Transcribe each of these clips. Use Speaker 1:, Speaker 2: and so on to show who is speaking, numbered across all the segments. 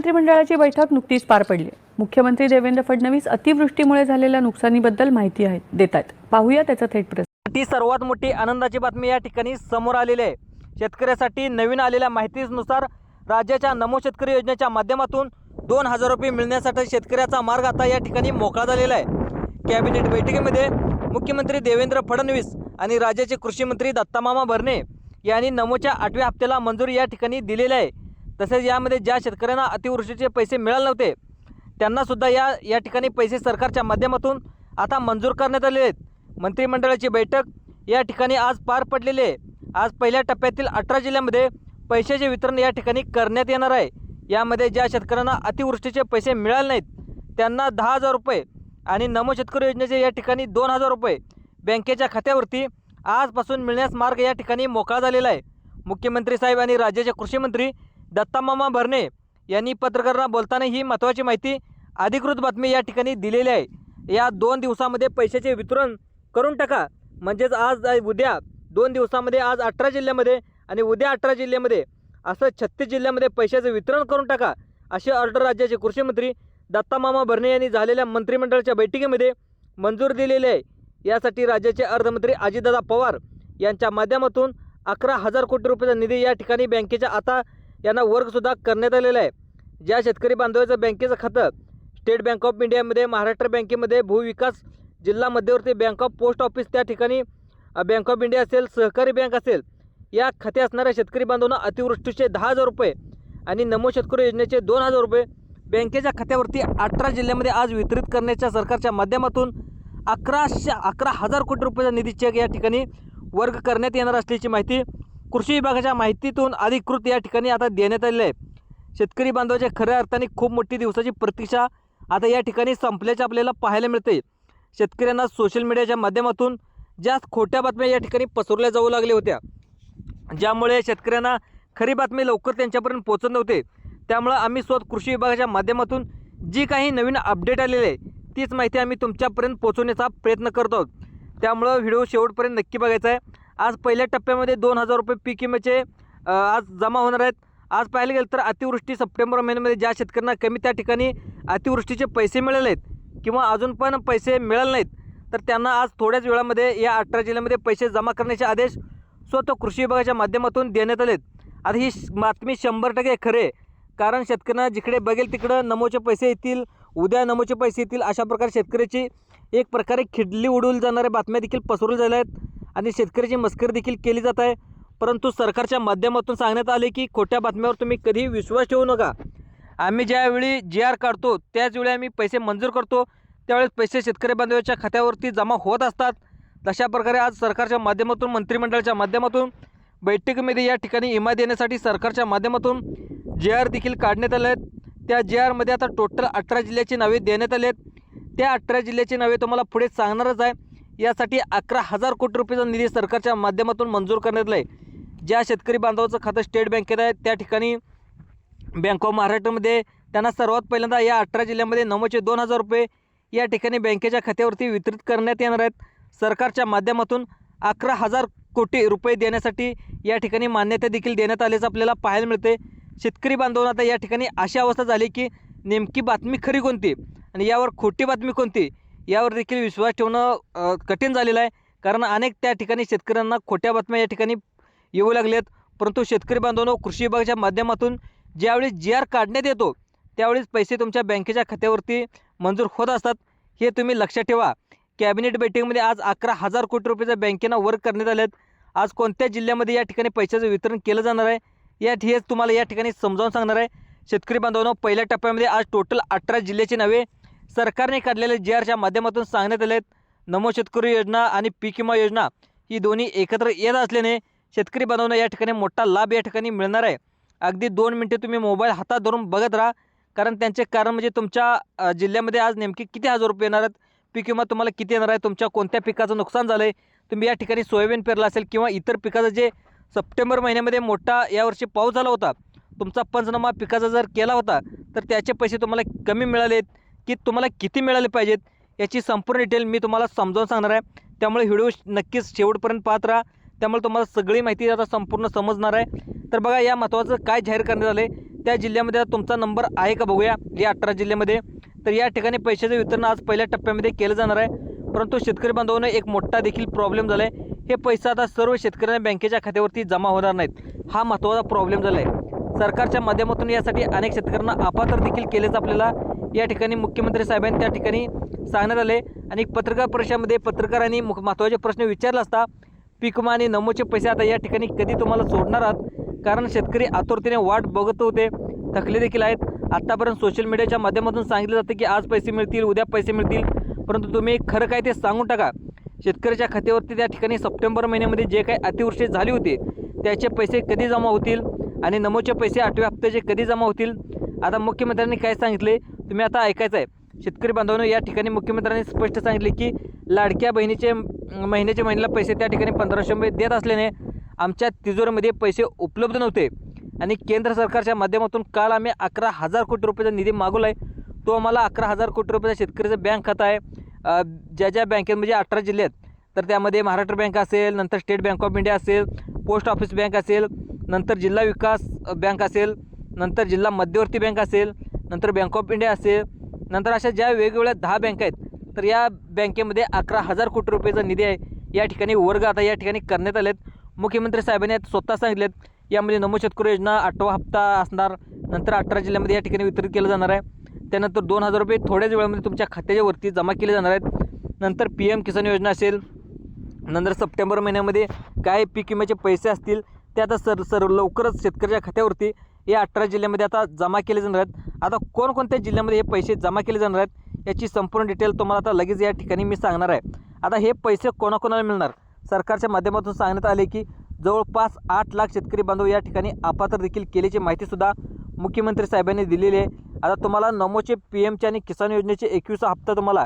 Speaker 1: मंत्रिमंडळाची बैठक नुकतीच पार पडली. मुख्यमंत्री देवेंद्र फडणवीस अतिवृष्टीमुळे झालेल्या नुकसानीबद्दल माहिती आहे देत आहेत पाहूया त्याचा थेट प्रश्न
Speaker 2: ती सर्वात मोठी आनंदाची बातमी या ठिकाणी समोर आलेली आहे. शेतकऱ्यासाठी नवीन आलेल्या माहितीनुसार राज्याच्या नमो शेतकरी योजनेच्या माध्यमातून दोन हजार रुपये मिळण्यासाठी शेतकऱ्याचा मार्ग आता या ठिकाणी मोकळा झालेला आहे. कॅबिनेट बैठकीमध्ये मुख्यमंत्री देवेंद्र फडणवीस आणि राज्याचे कृषी मंत्री दत्तामामा भरणे यांनी नमोच्या आठव्या हप्त्याला मंजुरी या ठिकाणी दिलेली आहे. तसेच यामध्ये ज्या शेतकऱ्यांना अतिवृष्टीचे पैसे मिळाले नव्हते त्यांनासुद्धा या या ठिकाणी पैसे सरकारच्या माध्यमातून आता मंजूर करण्यात आले आहेत. मंत्रिमंडळाची बैठक या ठिकाणी आज पार पडलेली आहे. आज पहिल्या टप्प्यातील अठरा जिल्ह्यामध्ये पैशाचे वितरण या ठिकाणी करण्यात येणार आहे. यामध्ये ज्या शेतकऱ्यांना अतिवृष्टीचे पैसे मिळाले नाहीत त्यांना दहा हजार रुपये आणि नमो शेतकरी योजनेचे या ठिकाणी दोन हजार रुपये बँकेच्या खात्यावरती आजपासून मिळण्यास मार्ग या ठिकाणी मोकळा झालेला आहे. मुख्यमंत्री साहेब आणि राज्याचे कृषीमंत्री दत्तामामा भरणे यांनी पत्रकारांना बोलताना ही महत्त्वाची माहिती अधिकृत बातमी या ठिकाणी दिलेली आहे. या दोन दिवसामध्ये पैशाचे वितरण करून टाका. म्हणजेच आज उद्या दोन दिवसामध्ये आज अठरा जिल्ह्यामध्ये आणि उद्या अठरा जिल्ह्यामध्ये असं छत्तीस जिल्ह्यामध्ये पैशाचं वितरण करून टाका अशी ऑर्डर राज्याचे कृषी मंत्री दत्तामामा भरणे यांनी झालेल्या मंत्रिमंडळाच्या बैठकीमध्ये मंजूर दिलेली आहे. यासाठी राज्याचे अर्थमंत्री अजितदादा पवार यांच्या माध्यमातून अकरा हजार कोटी रुपयाचा निधी या ठिकाणी बँकेच्या आता यांना वर्गसुद्धा करण्यात आलेला आहे. ज्या शेतकरी बांधवाचं बँकेचं खातं स्टेट बँक ऑफ इंडियामध्ये महाराष्ट्र बँकेमध्ये भूविकास जिल्हा मध्यवर्ती बँक ऑफ पोस्ट ऑफिस त्या ठिकाणी बँक ऑफ इंडिया असेल सहकारी बँक असेल या खाते असणाऱ्या शेतकरी बांधवांना अतिवृष्टीचे दहा हजार रुपये आणि नमो शेतकरी योजनेचे दोन हजार रुपये बँकेच्या खात्यावरती अठरा जिल्ह्यामध्ये आज वितरित करण्याच्या सरकारच्या माध्यमातून अकराशे अकरा हजार कोटी रुपयाचा निधी चेक या ठिकाणी वर्ग करण्यात येणार असल्याची माहिती कृषी विभागाच्या माहितीतून अधिकृत या ठिकाणी आता देण्यात आलेलं आहे. शेतकरी बांधवाच्या खऱ्या अर्थाने खूप मोठी दिवसाची प्रतीक्षा आता या ठिकाणी संपल्याचे आपल्याला पाहायला मिळते शेतकऱ्यांना सोशल मीडियाच्या माध्यमातून ज्या खोट्या बातम्या या ठिकाणी पसरवल्या जाऊ लागल्या होत्या. ज्यामुळे शेतकऱ्यांना खरी बातमी लवकर त्यांच्यापर्यंत पोचत नव्हते. त्यामुळं आम्ही स्वतः कृषी विभागाच्या माध्यमातून जी काही नवीन अपडेट आलेली आहे तीच माहिती आम्ही तुमच्यापर्यंत पोहोचवण्याचा प्रयत्न करतो आहोत. त्यामुळं व्हिडिओ शेवटपर्यंत नक्की बघायचा आहे. आज पहिल्या टप्प्यामध्ये दोन हजार रुपये पीक विम्याचे आज जमा होणार आहेत. आज पाहायला गेलं तर अतिवृष्टी सप्टेंबर महिन्यामध्ये ज्या शेतकऱ्यांना कमी त्या ठिकाणी अतिवृष्टीचे पैसे मिळाले आहेत किंवा अजून पण पैसे मिळाले नाहीत तर त्यांना आज थोड्याच वेळामध्ये या अठरा जिल्ह्यामध्ये पैसे जमा करण्याचे आदेश स्वतः कृषी विभागाच्या माध्यमातून देण्यात आलेत. आता ही बातमी शंभर टक्के खरे आहे. कारण शेतकऱ्यांना जिकडे बघेल तिकडं नमोचे पैसे येतील उद्या नमोचे पैसे येतील अशा प्रकारे शेतकऱ्याची एक प्रकारे खिडली उडवली जाणाऱ्या बातम्या देखील पसरवल्या झाल्या आहेत. आणि शेतकऱ्याची मस्करी देखील केली जात आहे. परंतु सरकारच्या माध्यमातून सांगण्यात आले की खोट्या बातम्यावर तुम्ही कधीही विश्वास ठेवू नका. आम्ही ज्यावेळी जी आर काढतो त्याचवेळी आम्ही पैसे मंजूर करतो. त्यावेळेस पैसे शेतकरी बांधवाच्या खात्यावरती जमा होत असतात. तशा प्रकारे आज सरकारच्या माध्यमातून मंत्रिमंडळाच्या माध्यमातून बैठकीमध्ये या ठिकाणी इमा देण्यासाठी सरकारच्या माध्यमातून जे आर देखील काढण्यात आले आहेत. त्या जे आरमध्ये आता टोटल अठरा जिल्ह्याची नावे देण्यात आली आहेत. त्या अठरा जिल्ह्याची नावे तुम्हाला पुढे सांगणारच आहे. यासाठी अकरा हजार कोटी रुपयाचा निधी सरकारच्या माध्यमातून मंजूर करण्यात आला आहे ज्या शेतकरी बांधवाचं खातं स्टेट बँकेत आहे त्या ठिकाणी बँक ऑफ महाराष्ट्रामध्ये त्यांना सर्वात पहिल्यांदा या अठरा जिल्ह्यामध्ये नमोचे दोन हजार रुपये या ठिकाणी बँकेच्या खात्यावरती वितरित करण्यात येणार आहेत. सरकारच्या माध्यमातून अकरा हजार कोटी रुपये देण्यासाठी या ठिकाणी मान्यता देखील देण्यात आल्याचं आपल्याला पाहायला मिळते शेतकरी बांधवांना आता या ठिकाणी अशी अवस्था झाली की नेमकी बातमी खरी कोणती? आणि यावर खोटी बातमी कोणती? यावर देखील विश्वास ठेवणं कठीण झालेलं आहे. कारण अनेक त्या ठिकाणी शेतकऱ्यांना खोट्या बातम्या या ठिकाणी येऊ लागल्यात परंतु शेतकरी बांधवांनो कृषी विभागाच्या माध्यमातून ज्यावेळी जी आर काढण्यात येतो त्यावेळेस पैसे तुमच्या बँकेच्या खात्यावरती मंजूर होत असतात. हे तुम्ही लक्षात ठेवा. कॅबिनेट बैठकीमध्ये आज अकरा हजार कोटी रुपयाचा बँकेनं वर्क करण्यात आले आहेत आज कोणत्या जिल्ह्यामध्ये या ठिकाणी पैशाचं वितरण केलं जाणार आहे? या हेच तुम्हाला या ठिकाणी समजावून सांगणार आहे. शेतकरी बांधवांनो पहिल्या टप्प्यामध्ये आज टोटल अठरा जिल्ह्याची नावे सरकारने काढलेल्या जी आरच्या माध्यमातून सांगण्यात आले आहेत नमो शेतकरी योजना आणि पीक विमा योजना ही दोन्ही एकत्र येत असल्याने शेतकरी बांधवांना या ठिकाणी मोठा लाभ या ठिकाणी मिळणार आहे. अगदी दोन मिनटे तुम्ही मोबाईल हातात धरून बघत राहा कारण त्यांचे कारण म्हणजे तुमच्या जिल्ह्यामध्ये आज नेमके किती हजार रुपये येणार आहेत पीक विमा तुम्हाला किती येणार आहे तुमच्या कोणत्या पिकाचं नुकसान झालं आहे तुम्ही या ठिकाणी सोयाबीन पेरला असेल किंवा इतर पिकाचं जे सप्टेंबर महिन्यामध्ये मोठा यावर्षी पाऊस झाला होता तुमचा पंचनामा पिकाचा जर केला होता तर त्याचे पैसे तुम्हाला कमी मिळालेत. की तुम्हाला किती मिळाले पाहिजेत याची संपूर्ण डिटेल मी तुम्हाला समजावून सांगणार आहे. त्यामुळे व्हिडिओ नक्कीच शेवटपर्यंत पाहत राहा. त्यामुळे तुम्हाला सगळी माहिती आता संपूर्ण समजणार आहे. तर बघा या महत्त्वाचं काय जाहीर करण्यात आलं आहे त्या जिल्ह्यामध्ये तुमचा नंबर आहे का बघूया. या अठरा जिल्ह्यामध्ये. तर या ठिकाणी पैशाचं वितरण आज पहिल्या टप्प्यामध्ये केलं जाणार आहे. परंतु शेतकरी बांधवांना एक मोठा देखील प्रॉब्लेम झाला आहे हे पैसा आता सर्व शेतकऱ्यांना बँकेच्या खात्यावरती जमा होणार नाहीत. हा महत्त्वाचा प्रॉब्लेम झाला आहे सरकारच्या माध्यमातून यासाठी अनेक शेतकऱ्यांना अपात्र देखील केलेच आपल्याला. या ठिकाणी मुख्यमंत्री साहेबांनी त्या ठिकाणी सांगण्यात आले आणि पत्रकार परिषदेमध्ये पत्रकारांनी मुख- महत्त्वाचे प्रश्न विचारला असता पीक आणि नमोचे पैसे आता या ठिकाणी कधी तुम्हाला सोडणार आहात? कारण शेतकरी आतुरतेने वाट बघत होते थकले देखील आहेत. आत्तापर्यंत सोशल मीडियाच्या माध्यमातून सांगितलं जातं की आज पैसे मिळतील उद्या पैसे मिळतील. परंतु तुम्ही खरं काय ते सांगून टाका. शेतकऱ्याच्या खात्यावरती त्या ठिकाणी सप्टेंबर महिन्यामध्ये जे काही अतिवृष्टी झाली होती त्याचे पैसे कधी जमा होतील? आणि नमोचे पैसे आठव्या हप्त्याचे कधी जमा होतील? आता मुख्यमंत्र्यांनी काय सांगितले? तुम्ही आता ऐकायचं आहे. शेतकरी बांधवांनो या ठिकाणी मुख्यमंत्र्यांनी स्पष्ट सांगितले की लाडक्या बहिणीचे महिन्याच्या महिन्याला पैसे त्या ठिकाणी पंधराशे रुपये देत असल्याने आमच्या तिजोरीमध्ये पैसे उपलब्ध नव्हते. आणि केंद्र सरकारच्या माध्यमातून काल आम्ही अकरा हजार कोटी रुपयाचा निधी मागवला आहे तो आम्हाला अकरा हजार कोटी रुपयाचा शेतकऱ्याचं बँक खाता आहे. ज्या ज्या बँकेत म्हणजे अठरा जिल्ह्यात तर त्यामध्ये महाराष्ट्र बँक असेल नंतर स्टेट बँक ऑफ इंडिया असेल पोस्ट ऑफिस बँक असेल नंतर जिल्हा विकास बँक असेल नंतर जिल्हा मध्यवर्ती बँक असेल नंतर बँक ऑफ इंडिया असेल नंतर अशा ज्या वेगवेगळ्या दहा बँका आहेत तर या बँकेमध्ये अकरा हजार कोटी रुपयाचा निधी आहे. या ठिकाणी वर्ग आता या ठिकाणी करण्यात आलेत. मुख्यमंत्री साहेबांनी स्वतः सांगितलेत यामध्ये नमो शेतकरी योजना आठवा हप्ता असणार नंतर अठरा जिल्ह्यामध्ये या ठिकाणी वितरित केलं जाणार आहे. त्यानंतर दोन हजार रुपये थोड्याच वेळामध्ये तुमच्या खात्याच्या वरती जमा केले जाणार आहेत. नंतर पी एम किसान योजना असेल नंतर सप्टेंबर महिन्यामध्ये काय पीक विम्याचे पैसे असतील ते आता सर सर लवकरच शेतकऱ्याच्या खात्यावरती या अठरा जिल्ह्यामध्ये आता जमा केले जाणार आहेत. आता कोणकोणत्या जिल्ह्यामध्ये हे पैसे जमा केले जाणार आहेत याची संपूर्ण डिटेल तुम्हाला आता लगेच या ठिकाणी मी सांगणार आहे. आता हे पैसे कोणाकोणाला मिळणार? सरकारच्या माध्यमातून सांगण्यात आले की जवळपास आठ लाख शेतकरी बांधव या ठिकाणी अपात्र देखील केल्याची माहितीसुद्धा मुख्यमंत्री साहेबांनी दिलेली आहे. आता तुम्हाला नमोचे पी एमचे आणि किसान योजनेचे एकवीस हप्ता तुम्हाला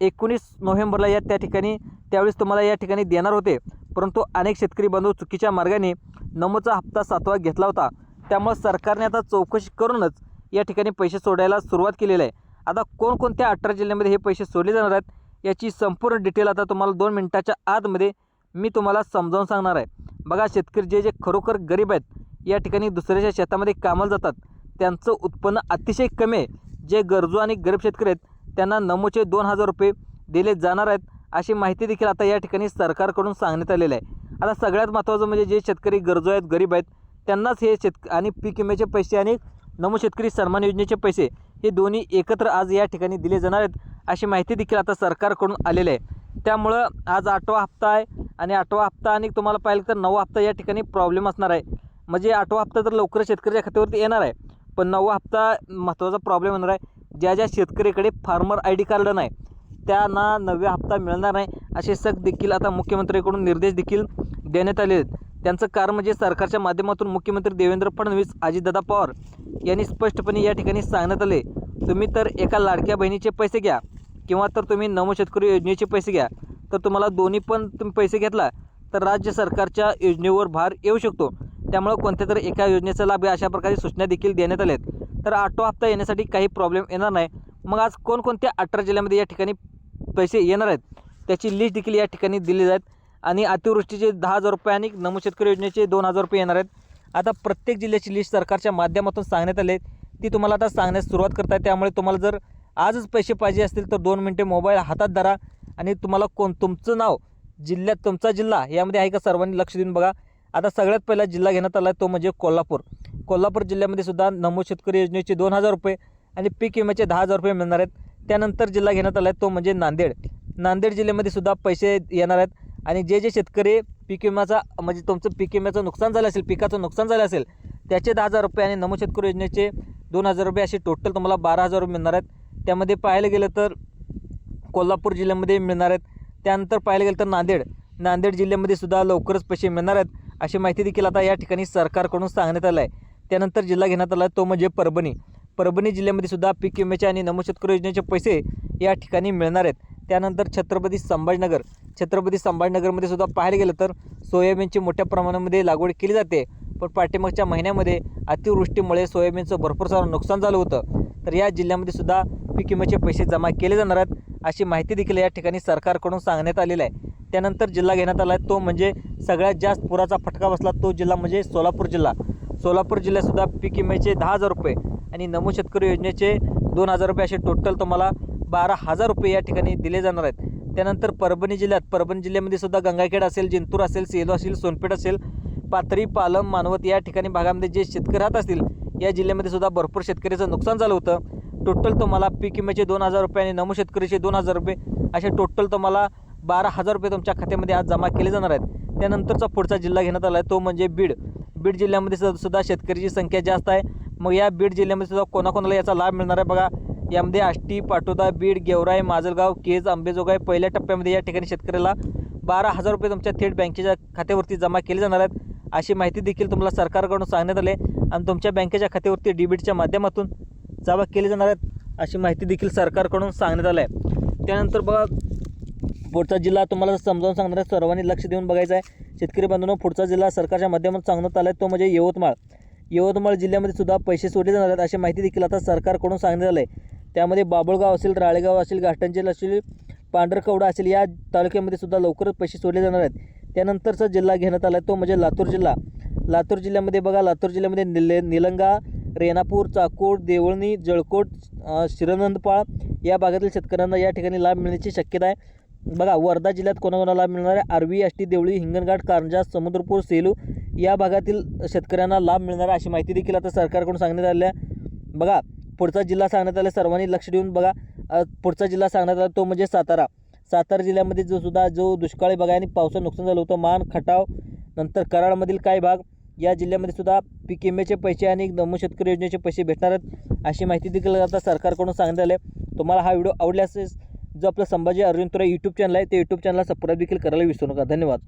Speaker 2: एकोणीस नोव्हेंबरला या त्या ठिकाणी त्यावेळेस तुम्हाला या ठिकाणी देणार होते. परंतु अनेक शेतकरी बांधव चुकीच्या मार्गाने नमोचा हप्ता सातवा घेतला होता. त्यामुळे सरकारने आता चौकशी करूनच या ठिकाणी पैसे सोडायला सुरुवात केलेली आहे. आता कोणकोणत्या अठरा जिल्ह्यामध्ये हे पैसे सोडले जाणार आहेत याची संपूर्ण डिटेल आता तुम्हाला दोन मिनटाच्या आतमध्ये मी तुम्हाला समजावून सांगणार आहे. बघा शेतकरी जे जे खरोखर गरीब आहेत या ठिकाणी दुसऱ्याच्या शेतामध्ये कामाला जातात त्यांचं उत्पन्न अतिशय कमी आहे. जे गरजू आणि गरीब शेतकरी आहेत त्यांना नमोचे दोन हजार रुपये दिले जाणार आहेत अशी माहिती देखील आता या ठिकाणी सरकारकडून सांगण्यात आलेली आहे. आता सगळ्यात महत्त्वाचं म्हणजे जे शेतकरी गरजू आहेत गरीब आहेत त्यांनाच हे शेतक आणि पीक विम्याचे पैसे आणि नमो शेतकरी सन्मान योजनेचे पैसे हे दोन्ही एकत्र आज या ठिकाणी दिले जाणार आहेत अशी माहिती देखील आता सरकारकडून आलेली आहे. त्यामुळं आज आठवा हप्ता आहे आणि आठवा हप्ता आणि तुम्हाला पाहिलं तर नववा हप्ता या ठिकाणी प्रॉब्लेम असणार आहे. म्हणजे आठवा हप्ता तर लवकर शेतकऱ्याच्या खात्यावरती येणार आहे पण नववा हप्ता महत्त्वाचा प्रॉब्लेम होणार आहे. ज्या ज्या शेतकऱ्याकडे फार्मर आय डी कार्ड नाही त्यांना नव्या हप्ता मिळणार नाही असे सक देखील आता मुख्यमंत्र्यांकडून निर्देश देखील देण्यात आले आहेत. त्यांचं कारण म्हणजे सरकारच्या माध्यमातून मुख्यमंत्री देवेंद्र फडणवीस अजितदादा पवार यांनी स्पष्टपणे या ठिकाणी सांगण्यात आले. तुम्ही तर एका लाडक्या बहिणीचे पैसे घ्या किंवा तर तुम्ही नमो शेतकरी योजनेचे पैसे घ्या तर तुम्हाला दोन्ही पण तुम्ही पैसे घेतला तर राज्य सरकारच्या योजनेवर भार येऊ शकतो. त्यामुळं कोणत्या तरी एका योजनेचा लाभ अशा प्रकारे सूचना देखील देण्यात आल्या आहेत तर आठवा हप्ता येण्यासाठी काही प्रॉब्लेम येणार नाही. मग आज कोणकोणत्या अठरा जिल्ह्यामध्ये या ठिकाणी पैसे येणार आहेत? त्याची लिस्ट देखील या ठिकाणी दिली जात आणि अतिवृष्टीचे दहा हजार रुपये आणि नमो शेतकरी योजनेचे दोन हजार रुपये येणार आहेत. आता प्रत्येक जिल्ह्याची लिस्ट सरकारच्या माध्यमातून सांगण्यात आले ती तुम्हाला आता सांगण्यास सुरुवात करताय. त्यामुळे तुम्हाला जर आजच पैसे पाहिजे असतील तर दोन मिनटे मोबाईल हातात धरा. आणि तुम्हाला कोण तुमचं नाव जिल्ह्यात तुमचा जिल्हा यामध्ये आहे का सर्वांनी लक्ष देऊन बघा. आता सगळ्यात पहिला जिल्हा घेण्यात आला आहे तो म्हणजे कोल्हापूर. कोल्हापूर जिल्ह्यामध्ये सुद्धा नमो शेतकरी योजनेचे दोन हजार रुपये आणि पीक विम्याचे दहा हजार रुपये मिळणार आहेत. त्यानंतर जिल्हा घेण्यात आला आहे तो म्हणजे नांदेड. नांदेड जिल्ह्यामध्ये सुद्धा पैसे येणार आहेत. आणि जे जे शेतकरी पीक विम्याचा म्हणजे तुमचं पीक विम्याचं नुकसान झालं असेल पिकाचं नुकसान झालं असेल त्याचे दहा हजार रुपये आणि नमो शेतकरी योजनेचे दोन हजार रुपये असे टोटल तुम्हाला बारा हजार रुपये मिळणार आहेत. त्यामध्ये पाहायला गेलं तर कोल्हापूर जिल्ह्यामध्ये मिळणार आहेत. त्यानंतर पाहायला गेलं तर नांदेड. नांदेड जिल्ह्यामध्ये सुद्धा लवकरच पैसे मिळणार आहेत. अशी माहिती देखील आता या ठिकाणी सरकारकडून सांगण्यात आलं आहे. त्यानंतर जिल्हा घेण्यात आला तो म्हणजे परभणी. परभणी जिल्ह्यामध्ये सुद्धा पीक विम्याचे आणि नमो शेतकरी योजनेचे पैसे या ठिकाणी मिळणार आहेत. त्यानंतर छत्रपती संभाजीनगर. छत्रपती संभाजीनगरमध्ये सुद्धा पाहायला गेलं तर सोयाबीनची मोठ्या प्रमाणामध्ये लागवड केली जाते. पण पाठीमागच्या महिन्यामध्ये अतिवृष्टीमुळे सोयाबीनचं भरपूर सारं नुकसान झालं होतं. तर या जिल्ह्यामध्ये सुद्धा पीक विम्याचे पैसे जमा केले जाणार आहेत अशी माहिती देखील या ठिकाणी सरकारकडून सांगण्यात आलेली आहे. त्यानंतर जिल्हा घेण्यात आला आहे तो म्हणजे सगळ्यात जास्त पुराचा फटका बसला तो जिल्हा म्हणजे सोलापूर जिल्हा. सोलापूर जिल्ह्यातसुद्धा पीक विम्याचे दहा हजार रुपये आणि नमो शेतकरी योजनेचे दोन हजार रुपये असे टोटल तुम्हाला बारा हजार रुपये या ठिकाणी दिले जाणार आहेत. त्यानंतर परभणी जिल्ह्यात परभणी जिल्ह्यामध्ये सुद्धा गंगाखेड असेल जिंतूर असेल सेलू असेल सोनपेठ असेल पाथरी पालम मानवत या ठिकाणी भागामध्ये जे शेतकरी राहत असतील या जिल्ह्यामध्ये सुद्धा भरपूर शेतकऱ्याचं नुकसान झालं होतं. टोटल तुम्हाला पीक विम्याचे दोन हजार रुपये आणि नमो शेतकरीचे दोन हजार रुपये असे टोटल तुम्हाला बारा हजार रुपये तुमच्या खात्यामध्ये आज जमा केले जाणार आहेत. त्यानंतरचा पुढचा जिल्हा घेण्यात आला आहे तो म्हणजे बीड. बीड जिल्ह्यामध्ये सुद्धा सुद्धा शेतकऱ्याची संख्या जास्त आहे. मग या बीड जिल्ह्यामध्ये सुद्धा कोणाकोणाला याचा लाभ मिळणार आहे? बघा यामध्ये आष्टी पाटोदा बीड गेवराई माजलगाव केज अंबेजोगाई पहिल्या टप्प्यामध्ये या ठिकाणी शेतकऱ्याला बारा हजार रुपये तुमच्या थेट बँकेच्या खात्यावरती जमा केले जाणार आहेत. अशी माहिती देखील तुम्हाला सरकारकडून सांगण्यात आली आणि तुमच्या बँकेच्या खात्यावरती डेबिटच्या माध्यमातून जमा केले जाणार आहेत अशी माहिती देखील सरकारकडून सांगण्यात आलं आहे. त्यानंतर बघा पुढचा जिल्हा तुम्हाला समजावून सांगणार आहे सर्वांनी लक्ष देऊन बघायचं आहे. शेतकरी बांधवांनो पुढचा जिल्हा सरकारच्या माध्यमातून सांगण्यात आला आहे तो म्हणजे यवतमाळ. यवतमाळ जिल्ह्यामध्ये सुद्धा पैसे सोडले जाणार आहेत अशी माहिती देखील आता सरकारकडून सांगण्यात आलं आहे. त्यामध्ये बाबुळगाव असेल राळेगाव असेल घाटंजल असेल पांढरकवडा असेल या तालुक्यामध्ये सुद्धा लवकरच पैसे सोडले जाणार आहेत. त्यानंतरचा जिल्हा घेण्यात आला आहे तो म्हणजे लातूर जिल्हा. लातूर जिल्ह्यामध्ये बघा लातूर जिल्ह्यामध्ये निले निलंगा रेणापूर चाकोड देवळणी जळकोट शिरनंदपाळ या भागातील शेतकऱ्यांना या ठिकाणी लाभ मिळण्याची शक्यता आहे. बघा वर्धा जिल्ह्यात कोणाकोणाला लाभ मिळणार आहे? आर्वी आष्टी देवळी हिंगणघाट कारंजा समुद्रपूर सेलू या भागातील शेतकऱ्यांना लाभ मिळणार आहे अशी माहिती देखील आता सरकारकडून सांगण्यात आली आहे. बघा पुढचा जिल्हा सांगण्यात आला सर्वांनी लक्ष देऊन बघा. पुढचा जिल्हा सांगण्यात आला तो म्हणजे सातारा. सातारा जिल्ह्यामध्ये जो सुद्धा जो दुष्काळी भाग आहे आणि पावसाचं नुकसान झालं होतं मान खटाव नंतर कराडमधील काही भाग या जिल्ह्यामध्ये सुद्धा पीक विम्याचे पैसे आणि नमो शेतकरी योजनेचे पैसे भेटणार आहेत अशी माहिती देखील आता सरकारकडून सांगण्यात आले तुम्हाला हा व्हिडिओ आवडल्यास जो आपला संभाजी अर्जुन तुरा यूट्यूब चॅनल आहे ते यूट्यूब चॅनलला सबस्क्राईब देखील करायला विसरू नका. धन्यवाद.